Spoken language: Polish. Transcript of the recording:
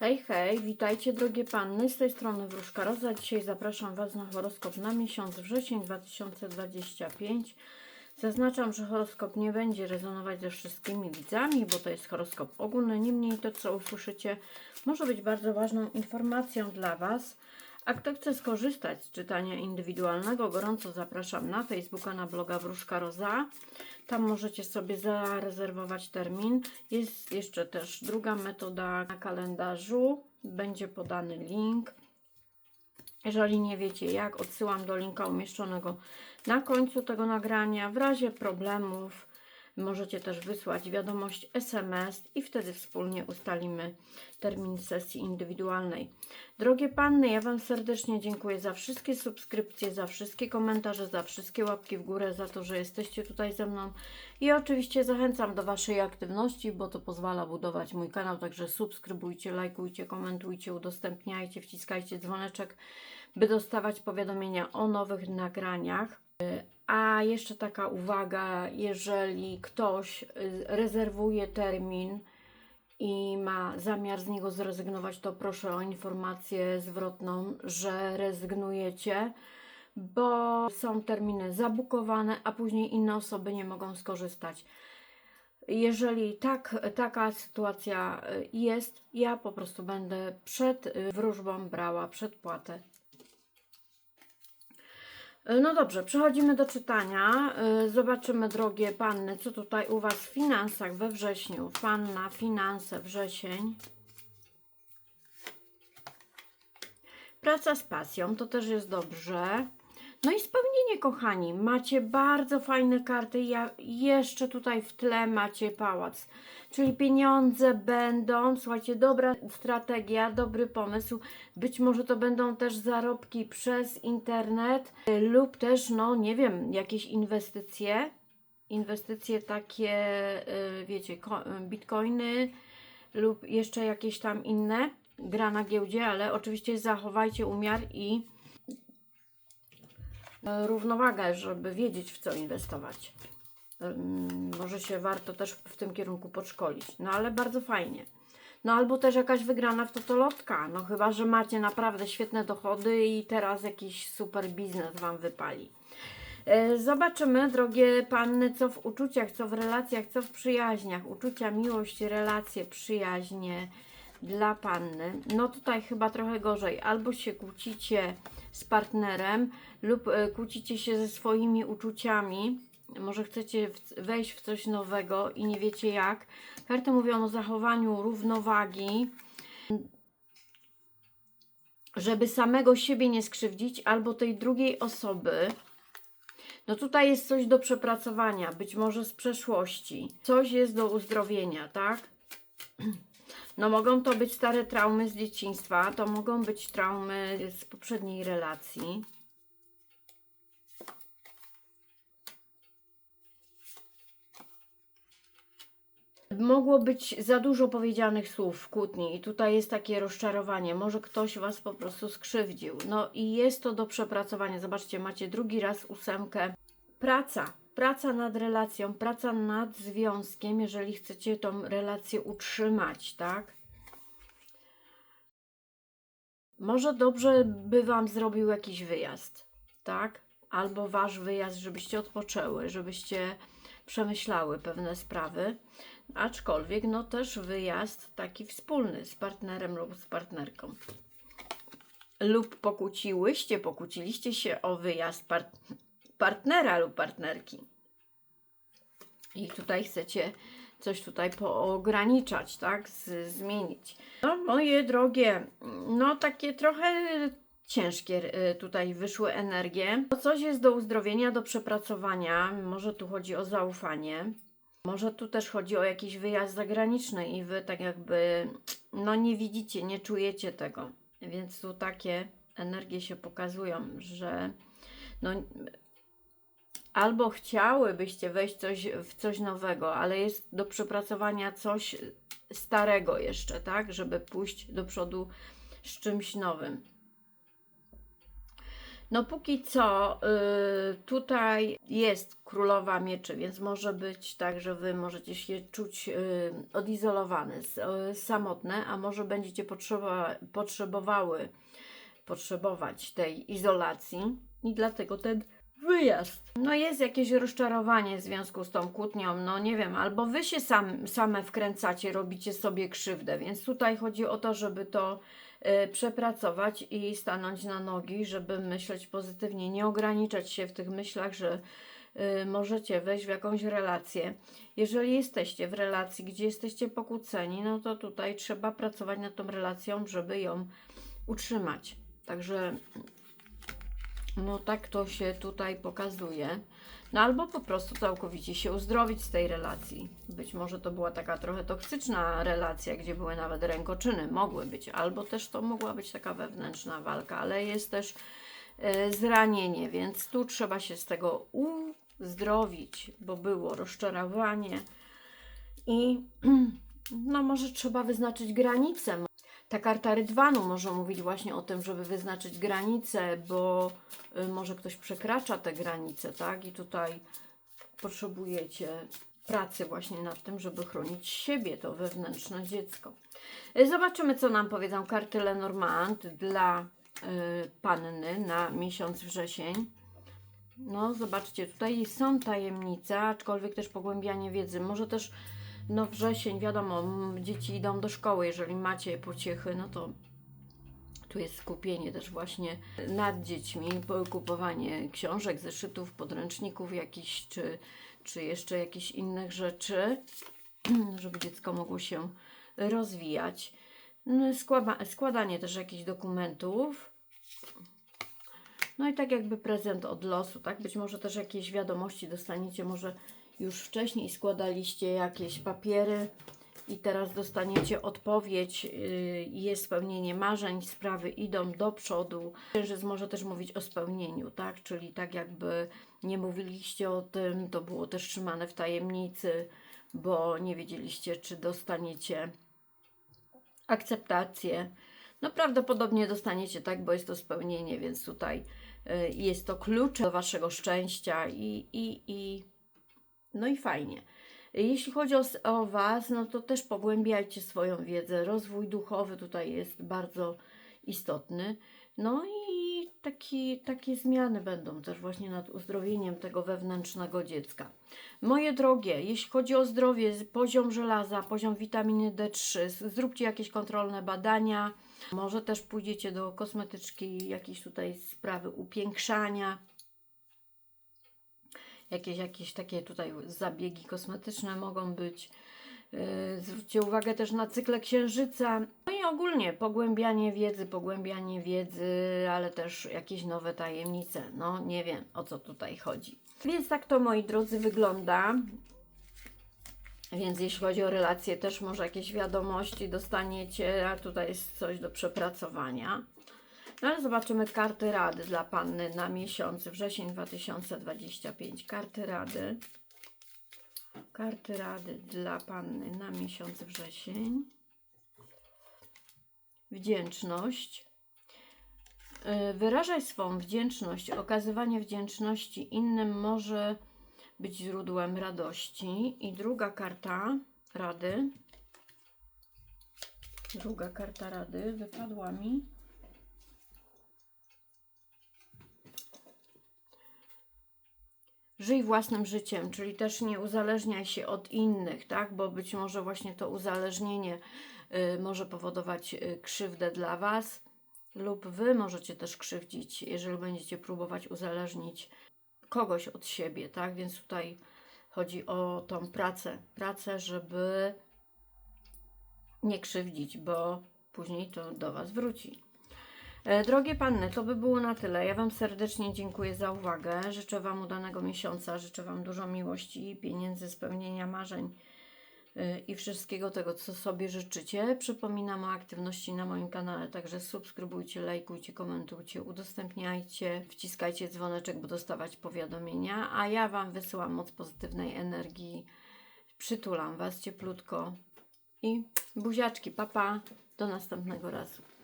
Hej, hej, witajcie drogie panny, z tej strony Wróżka Roza. Dzisiaj zapraszam Was na horoskop na miesiąc wrzesień 2025. Zaznaczam, że horoskop nie będzie rezonować ze wszystkimi widzami, bo to jest horoskop ogólny. Niemniej to, co usłyszycie, może być bardzo ważną informacją dla Was. A kto chce skorzystać z czytania indywidualnego, gorąco zapraszam na Facebooka, na bloga Wróżka Roza. Tam możecie sobie zarezerwować termin. Jest jeszcze też druga metoda na kalendarzu. Będzie podany link. Jeżeli nie wiecie jak, odsyłam do linka umieszczonego na końcu tego nagrania. W razie problemów możecie też wysłać wiadomość SMS i wtedy wspólnie ustalimy termin sesji indywidualnej. Drogie panny, ja Wam serdecznie dziękuję za wszystkie subskrypcje, za wszystkie komentarze, za wszystkie łapki w górę, za to, że jesteście tutaj ze mną. I oczywiście zachęcam do Waszej aktywności, bo to pozwala budować mój kanał, także subskrybujcie, lajkujcie, komentujcie, udostępniajcie, wciskajcie dzwoneczek, by dostawać powiadomienia o nowych nagraniach. A jeszcze taka uwaga, jeżeli ktoś y, rezerwuje termin i ma zamiar z niego zrezygnować, to proszę o informację zwrotną, że rezygnujecie, bo są terminy zabukowane, a później inne osoby nie mogą skorzystać. Jeżeli tak, taka sytuacja y, jest, ja po prostu będę przed y, wróżbą brała przedpłatę no dobrze, przechodzimy do czytania. Y, Zobaczymy, drogie panny, co tutaj u Was w finansach we wrześniu. Panna, finanse, wrzesień. Praca z pasją, to też jest dobrze. No i spełnienie, kochani. Macie bardzo fajne karty. Ja jeszcze tutaj w tle macie pałac. Czyli pieniądze będą, słuchajcie, dobra strategia, dobry pomysł. Być może to będą też zarobki przez internet y, lub też, no nie wiem, jakieś inwestycje. Inwestycje takie, y, wiecie, ko- bitcoiny lub jeszcze jakieś tam inne. Gra na giełdzie, ale oczywiście zachowajcie umiar i równowagę, żeby wiedzieć w co inwestować. Może się warto też w tym kierunku podszkolić. No ale bardzo fajnie. No albo też jakaś wygrana w totolotka. No chyba, że macie naprawdę świetne dochody i teraz jakiś super biznes Wam wypali. E, Zobaczymy, drogie panny, co w uczuciach, co w relacjach, co w przyjaźniach. Uczucia, miłość, relacje, przyjaźnie dla panny. No tutaj chyba trochę gorzej. Albo się kłócicie z partnerem lub e, kłócicie się ze swoimi uczuciami. Może chcecie wejść w coś nowego i nie wiecie jak. Karty mówią o zachowaniu równowagi, żeby samego siebie nie skrzywdzić, albo tej drugiej osoby. No tutaj jest coś do przepracowania, być może z przeszłości. Coś jest do uzdrowienia, tak? No mogą to być stare traumy z dzieciństwa, to mogą być traumy z poprzedniej relacji. Mogło być za dużo powiedzianych słów w kłótni i tutaj jest takie rozczarowanie. Może ktoś Was po prostu skrzywdził. No i jest to do przepracowania. Zobaczcie, macie drugi raz ósemkę. Praca. Praca nad relacją, praca nad związkiem, jeżeli chcecie tą relację utrzymać, tak? Może dobrze by Wam zrobił jakiś wyjazd, tak? Albo Wasz wyjazd, żebyście odpoczęły, żebyście przemyślały pewne sprawy. Aczkolwiek, no też wyjazd taki wspólny z partnerem lub z partnerką. Lub pokłóciłyście, pokłóciliście się o wyjazd part partnera lub partnerki. I tutaj chcecie coś tutaj poograniczać, tak? Z, zmienić. No, moje drogie, no takie trochę ciężkie y, tutaj wyszły energie. To coś jest do uzdrowienia, do przepracowania. Może tu chodzi o zaufanie. Może tu też chodzi o jakiś wyjazd zagraniczny i wy tak jakby no nie widzicie, nie czujecie tego. Więc tu takie energie się pokazują, że no albo chciałybyście wejść coś, w coś nowego, ale jest do przepracowania coś starego jeszcze, tak? Żeby pójść do przodu z czymś nowym. No póki co y, tutaj jest królowa mieczy, więc może być tak, że wy możecie się czuć y, odizolowane, y, samotne, a może będziecie potrzeba, potrzebowały potrzebować tej izolacji i dlatego ten wyjazd. No jest jakieś rozczarowanie w związku z tą kłótnią, no nie wiem, albo wy się sam, same wkręcacie, robicie sobie krzywdę, więc tutaj chodzi o to, żeby to y, przepracować i stanąć na nogi, żeby myśleć pozytywnie, nie ograniczać się w tych myślach, że y, możecie wejść w jakąś relację. Jeżeli jesteście w relacji, gdzie jesteście pokłóceni, no to tutaj trzeba pracować nad tą relacją, żeby ją utrzymać. Także no tak to się tutaj pokazuje. No albo po prostu całkowicie się uzdrowić z tej relacji. Być może to była taka trochę toksyczna relacja, gdzie były nawet rękoczyny, mogły być, albo też to mogła być taka wewnętrzna walka, ale jest też e, zranienie, więc tu trzeba się z tego uzdrowić, bo było rozczarowanie i no może trzeba wyznaczyć granice. Ta karta rydwanu może mówić właśnie o tym, żeby wyznaczyć granice, bo y, może ktoś przekracza te granice, tak? I tutaj potrzebujecie pracy właśnie nad tym, żeby chronić siebie, to wewnętrzne dziecko. Y, Zobaczymy, co nam powiedzą karty Lenormand dla y, panny na miesiąc wrzesień. No, zobaczcie, tutaj są tajemnice, aczkolwiek też pogłębianie wiedzy. Może też, no, wrzesień, wiadomo, dzieci idą do szkoły. Jeżeli macie pociechy, no to tu jest skupienie też właśnie nad dziećmi, po- kupowanie książek, zeszytów, podręczników jakichś, czy, czy jeszcze jakichś innych rzeczy, żeby dziecko mogło się rozwijać. No, składa, składanie też jakichś dokumentów. No i tak jakby prezent od losu, tak? Być może też jakieś wiadomości dostaniecie, może już wcześniej składaliście jakieś papiery i teraz dostaniecie odpowiedź, yy, jest spełnienie marzeń, sprawy idą do przodu. Księżyc może też mówić o spełnieniu, tak? Czyli tak jakby nie mówiliście o tym, to było też trzymane w tajemnicy, bo nie wiedzieliście, czy dostaniecie akceptację. No prawdopodobnie dostaniecie tak, bo jest to spełnienie, więc tutaj jest to klucz do Waszego szczęścia i, i, i no i fajnie. Jeśli chodzi o, o Was, no to też pogłębiajcie swoją wiedzę. Rozwój duchowy tutaj jest bardzo istotny. No i taki, takie zmiany będą też właśnie nad uzdrowieniem tego wewnętrznego dziecka. Moje drogie, jeśli chodzi o zdrowie, poziom żelaza, poziom witaminy D3, z- zróbcie jakieś kontrolne badania. Może też pójdziecie do kosmetyczki, jakieś tutaj sprawy upiększania. Jakieś, jakieś takie tutaj zabiegi kosmetyczne mogą być. Yy, Zwróćcie uwagę też na cykle księżyca. No i ogólnie pogłębianie wiedzy, pogłębianie wiedzy, ale też jakieś nowe tajemnice. No nie wiem o co tutaj chodzi. Więc tak to moi drodzy wygląda. Więc jeśli chodzi o relacje, też może jakieś wiadomości dostaniecie, a tutaj jest coś do przepracowania. No ale zobaczymy karty rady dla Panny na miesiąc wrzesień 2025. Karty rady. Karty rady dla Panny na miesiąc wrzesień. Wdzięczność. Y, Wyrażaj swą wdzięczność. Okazywanie wdzięczności innym może być źródłem radości. I druga karta rady. Druga karta rady wypadła mi. Żyj własnym życiem, czyli też nie uzależniaj się od innych, tak? Bo być może właśnie to uzależnienie y, może powodować y, krzywdę dla Was, lub Wy możecie też krzywdzić, jeżeli będziecie próbować uzależnić kogoś od siebie, tak? Więc tutaj chodzi o tą pracę, pracę, żeby nie krzywdzić, bo później to do Was wróci. E, Drogie panny, to by było na tyle. Ja Wam serdecznie dziękuję za uwagę. Życzę Wam udanego miesiąca, życzę Wam dużo miłości, pieniędzy, spełnienia marzeń i wszystkiego tego, co sobie życzycie. Przypominam o aktywności na moim kanale, także subskrybujcie, lajkujcie, komentujcie, udostępniajcie, wciskajcie dzwoneczek, by dostawać powiadomienia, a ja Wam wysyłam moc pozytywnej energii. Przytulam Was cieplutko i buziaczki, papa, do następnego razu.